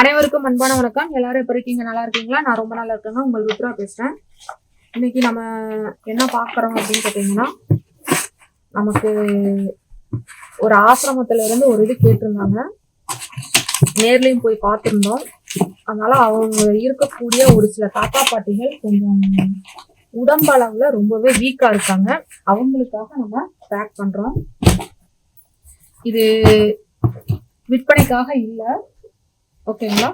அனைவருக்கும் அன்பான வணக்கம். எல்லாரும் எப்படி இருக்கீங்க? நல்லா இருக்கீங்களா? நான் ரொம்ப நல்லா இருக்கேங்க. உங்கள் ருத்ரா பேசுறேன். இன்னைக்கு நம்ம என்ன பார்க்குறோம் அப்படின்னு கேட்டிங்கன்னா நமக்கு ஒரு ஆசிரமத்துல இருந்து ஒரு இது கேட்டிருந்தாங்க. நேர்லையும் போய் பார்த்துருந்தோம். அதனால அவங்க இருக்கக்கூடிய ஒரு சில தாத்தா பாட்டிகள் கொஞ்சம் உடம்பளவுல ரொம்பவே வீக்கா இருக்காங்க. அவங்களுக்காக நம்ம பேக் பண்றோம். இது விற்பனைக்காக இல்லை. ஓகேங்களா?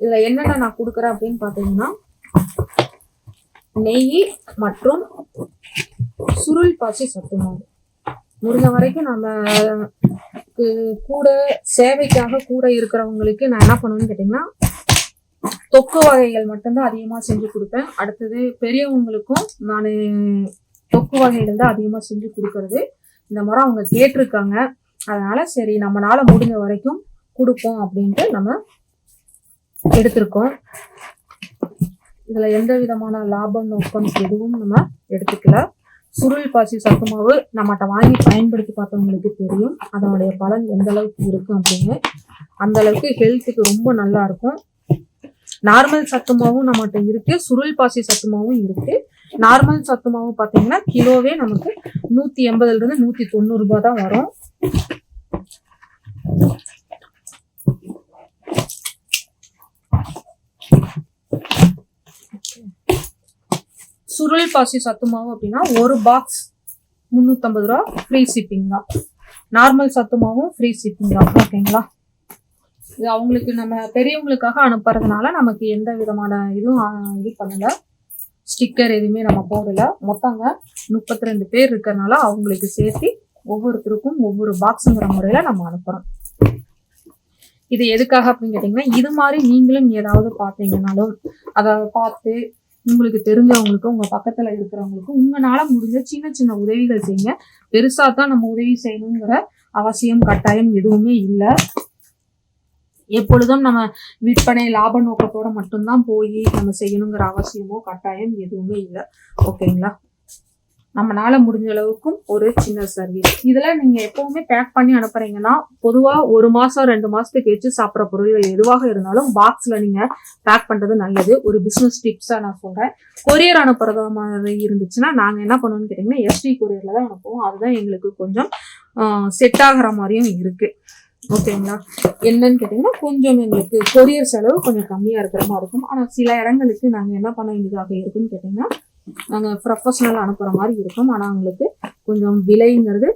இதுல என்னென்ன நான் கொடுக்குறேன் அப்படின்னு பார்த்தீங்கன்னா நெய் மற்றும் சுருள் பாய்ச்சி சத்து மாவு. முடிஞ்ச வரைக்கும் நம்ம கூட சேவைக்காக கூட இருக்கிறவங்களுக்கு நான் என்ன பண்ணுவேன்னு கேட்டிங்கன்னா தொக்கு வகைகள் மட்டும்தான் அதிகமாக செஞ்சு கொடுப்பேன். அடுத்தது பெரியவங்களுக்கும் நான் தொக்கு வகைகள் தான் அதிகமாக செஞ்சு கொடுக்கறது. இந்த முறை அவங்க கேட்டிருக்காங்க. அதனால சரி நம்மளால முடிஞ்ச வரைக்கும் கொடுப்போம் அப்படின்ட்டு நம்ம எடுத்திருக்கோம். இதில் எந்த விதமான லாபம் நோக்கம் எதுவும் நம்ம எடுத்துக்கல. சுருள் பாசி சத்து மாவு நம்மகிட்ட வாங்கி பயன்படுத்தி பார்த்தவங்களுக்கு தெரியும். அதனுடைய பலன் எந்த அளவுக்கு இருக்கும் அப்படின்னு. அந்த அளவுக்கு ஹெல்த்துக்கு ரொம்ப நல்லா இருக்கும். நார்மல் சத்து மாவும் நம்மகிட்ட இருக்கு. சுருள் பாசி சத்து மாவும் இருக்கு. நார்மல் சத்து மாவு பார்த்தீங்கன்னா கிலோவே நமக்கு நூற்றி எண்பதுல இருந்து நூத்தி தான் வரும். சுருள் பாசி சத்து மாவு அப்படின்னா ஒரு பாக்ஸ் முந்நூற்றம்பது ரூபா ஃப்ரீ ஷிப்பிங் தான். நார்மல் சத்து மாவும் ஃப்ரீ ஷிப்பிங் தான். ஓகேங்களா இது அவங்களுக்கு நம்ம பெரியவங்களுக்காக அனுப்புறதுனால நமக்கு எந்த விதமான இதுவும் இது பண்ணலை. ஸ்டிக்கர் எதுவுமே நம்ம போடல. மொத்தங்க முப்பத்தி ரெண்டு பேர் இருக்கிறனால அவங்களுக்கு சேர்த்து ஒவ்வொருத்தருக்கும் ஒவ்வொரு பாக்ஸுங்கிற முறையில் நம்ம அனுப்புகிறோம் இது எதுக்காக அப்படின்னு கேட்டிங்கன்னா இது மாதிரி நீங்களும் ஏதாவது பார்த்தீங்கன்னாலும் அதை பார்த்து உங்களுக்கு தெரிஞ்சவங்களுக்கும் உங்கள் பக்கத்தில் இருக்கிறவங்களுக்கும் உங்களால் முடிஞ்ச சின்ன சின்ன உதவிகள் செய்யுங்க. பெருசாக தான் நம்ம உதவி செய்யணுங்கிற அவசியம் கட்டாயம் எதுவுமே இல்லை. எப்பொழுதும் நம்ம விற்பனை லாப நோக்கத்தோட மட்டும்தான் போய் நம்ம செய்யணுங்கிற அவசியமோ கட்டாயம் எதுவுமே இல்லை. ஓகேங்களா? நம்மளால முடிஞ்ச அளவுக்கும் ஒரு சின்ன சர்வீஸ் இதில் நீங்கள் எப்போவுமே பேக் பண்ணி அனுப்புறீங்கன்னா பொதுவாக ஒரு மாதம் ரெண்டு மாதத்துக்கு வச்சு சாப்பிட்ற பொருள்கள் எதுவாக இருந்தாலும் பாக்ஸில் நீங்கள் பேக் பண்ணுறது நல்லது. ஒரு பிஸ்னஸ் டிப்ஸாக நான் சொல்கிறேன் கொரியர் அனுப்புறது மாதிரி இருந்துச்சுன்னா நாங்கள் என்ன பண்ணுவோம்னு கேட்டிங்கன்னா எஸ்டி கொரியரில் தான் அனுப்புவோம். அதுதான் எங்களுக்கு கொஞ்சம் செட் ஆகுற மாதிரியும் இருக்குது ஓகேங்களா என்னன்னு கேட்டிங்கன்னா கொஞ்சம் எங்களுக்கு கொரியர் செலவு கொஞ்சம் கம்மியாக இருக்கிற மாதிரி இருக்கும். ஆனால் சில இடங்களுக்கு நாங்கள் என்ன பண்ண வேண்டியதாக இருக்குன்னு கேட்டிங்கன்னா நாங்கள் ப்ரொஃபஷனல் அனுப்புகிற மாதிரி இருக்கும். ஆனால் உங்களுக்கு கொஞ்சம் விலைங்கிறது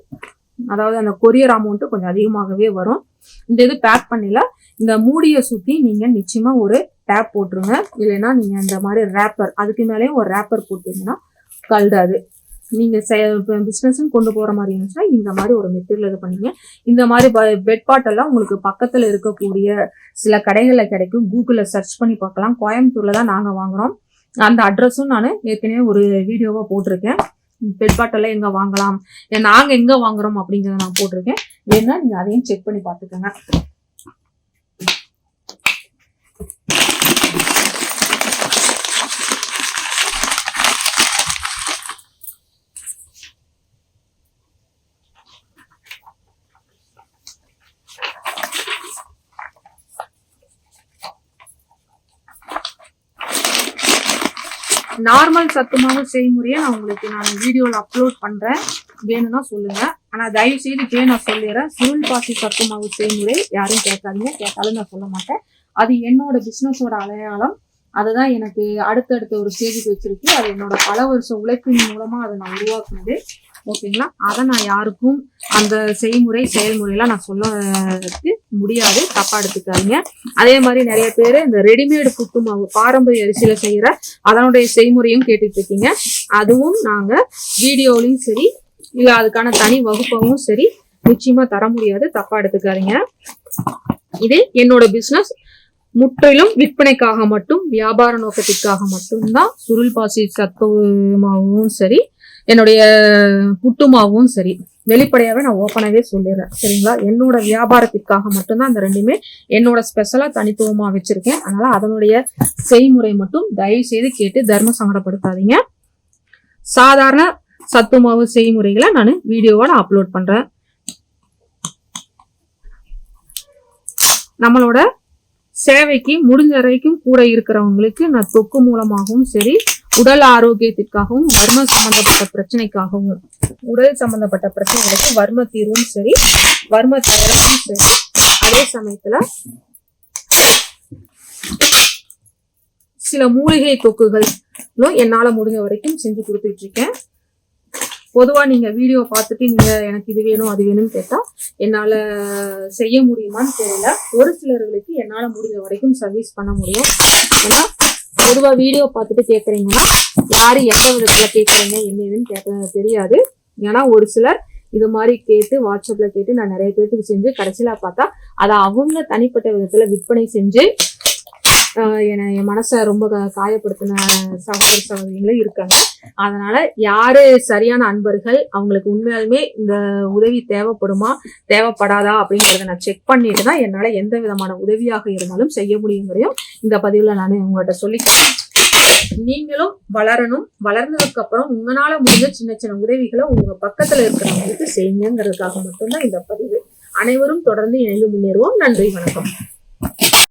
அதாவது அந்த கொரியர் அமௌண்ட்டு கொஞ்சம் அதிகமாகவே வரும். இந்த இது பேக் பண்ணல இந்த மூடியை சுற்றி நீங்கள் நிச்சயமாக ஒரு டேப் போட்டுருங்க. இல்லைன்னா நீங்கள் இந்த மாதிரி ரேப்பர் அதுக்கு மேலேயும் ஒரு ரேப்பர் போட்டீங்கன்னா கல்டாது செ பிஸ்னஸ்ன்னு கொண்டு போகிற மாதிரி இருந்துச்சுன்னா இந்த மாதிரி ஒரு மெட்டீரியல் இது பண்ணிங்க. இந்த மாதிரி பெட் பெட்பாட்டெல்லாம் உங்களுக்கு பக்கத்தில் இருக்கக்கூடிய சில கடைகளில் கிடைக்கும். கூகுளில் சர்ச் பண்ணி பார்க்கலாம். கோயம்புத்தூரில் தான் நாங்கள் வாங்குகிறோம் அந்த அட்ரஸும் நான் ஏற்கனவே ஒரு வீடியோவாக போட்டிருக்கேன். பெட் பாட்டெல்லாம் வாங்கலாம் நாங்கள் எங்கே எங்க வாங்குறோம் அப்படிங்கிறத நான் போட்டிருக்கேன். ஏன்னா நீங்கள் அதையும் செக் பண்ணி பார்த்துக்கோங்க. நார்மல் சத்துமாவு செய்முறையை நான் உங்களுக்கு நான் வீடியோவில் அப்லோட் பண்ணுறேன் வேணும்னா சொல்லுங்க. ஆனால் தயவு செய்து இப்பயே நான் சொல்லிடுறேன். சுருள் பாசி சத்துமாவு செய்முறை யாரும் கேட்காதீங்க. கேட்டாலும் நான் சொல்ல மாட்டேன். அது என்னோட பிஸ்னஸோட அடையாளம். அதுதான் எனக்கு அடுத்தடுத்த ஒரு ஸ்டேஜுக்கு வச்சிருக்கு. அது என்னோட பல வருஷம் உழைப்பின் மூலமா அதை நான் உருவாக்குனது. ஓகேங்களா? அதை நான் யாருக்கும் அந்த செய்முறை செயல்முறையெல்லாம் நான் சொல்லக்கு முடியாது. தப்பா எடுத்துக்காதீங்க. அதே மாதிரி நிறைய பேர் இந்த ரெடிமேடு புட்டு மாவு பாரம்பரிய அரிசியில செய்யற அதனுடைய செய்முறையும் கேட்டுட்டு இருக்கீங்க அதுவும் நாங்க வீடியோலையும் சரி இல்ல அதுக்கான தனி வகுப்பவும் சரி நிச்சயமா தர முடியாது. தப்பா எடுத்துக்காதீங்க. இது என்னோட பிசினஸ் முற்றிலும் விற்பனைக்காக மட்டும் வியாபார நோக்கத்திற்காக மட்டும்தான். சுருள் பாசி சத்து மாவும் சரி என்னுடைய புட்டுமாவும் சரி வெளிப்படையாகவே நான் ஓப்பனாகவே சொல்லிடுறேன் சரிங்களா? என்னோட வியாபாரத்திற்காக மட்டும்தான் அந்த ரெண்டுமே என்னோட ஸ்பெஷலாக தனித்துவமாக வச்சுருக்கேன். அதனால் அதனுடைய செய்முறை மட்டும் தயவு செய்து கேட்டு தர்ம சங்கடப்படுத்தாதீங்க. சாதாரண சத்து மாவு செய்முறைகளை நான் வீடியோவோட அப்லோட் பண்ணுறேன் நம்மளோட சேவைக்கு முடிஞ்ச வரைக்கும் கூட இருக்கிறவங்களுக்கு நான் தொக்கு மூலமாகவும் சரி உடல் ஆரோக்கியத்திற்காகவும் வர்ம சம்பந்தப்பட்ட பிரச்சனைக்காகவும் உடல் சம்பந்தப்பட்ட பிரச்சனைகளுக்கு வர்ம தீர்வும் சரி வர்ம தயாரும் சரி. அதே சமயத்துல சில மூலிகை தொக்குகளும் என்னால முடிஞ்ச வரைக்கும் செஞ்சு கொடுத்துட்டு இருக்கேன். பொதுவா நீங்க வீடியோ பார்த்துட்டு நீங்க எனக்கு இது வேணும் அது வேணும்னு கேட்டா என்னால செய்ய முடியுமான்னு தெரியல. ஒரு சிலர்களுக்கு என்னால முடிஞ்ச வரைக்கும் சர்வீஸ் பண்ண முடியும். ஏன்னா பொதுவா வீடியோ பார்த்துட்டு கேட்குறீங்கன்னா யாரு எந்த விதத்துல கேட்குறீங்க என்ன ஏதுன்னு கேட்க தெரியாது. ஏன்னா ஒரு சிலர் இது மாதிரி கேட்டு வாட்ஸ்அப்ல கேட்டு நான் நிறைய பேர்த்துக்கு செஞ்சு கடைசியில பார்த்தா அதை அவங்க தனிப்பட்ட விதத்துல விற்பனை செஞ்சு என்னை என் மனசை ரொம்ப காயப்படுத்தின சகோதர சகோதரிகளும் இருக்காங்க. அதனால யாரு சரியான அன்பர்கள் அவங்களுக்கு உண்மையாலுமே இந்த உதவி தேவைப்படுமா தேவைப்படாதா அப்படிங்கிறத நான் செக் பண்ணிட்டு தான் என்னால எந்த விதமான உதவியாக இருந்தாலும் செய்ய முடியுங்கிறதையும் இந்த பதிவில் நான் உங்கள்கிட்ட சொல்லிக்கிறேன். நீங்களும் வளரணும். வளர்ந்ததுக்கு அப்புறம் உங்களால முடிஞ்ச சின்ன சின்ன உதவிகளை உங்க பக்கத்துல இருக்கிறவங்களுக்கு செய்யுங்கிறதுக்காக மட்டும்தான் இந்த பதிவு. அனைவரும் தொடர்ந்து இணைந்து முன்னேறுவோம். நன்றி வணக்கம்.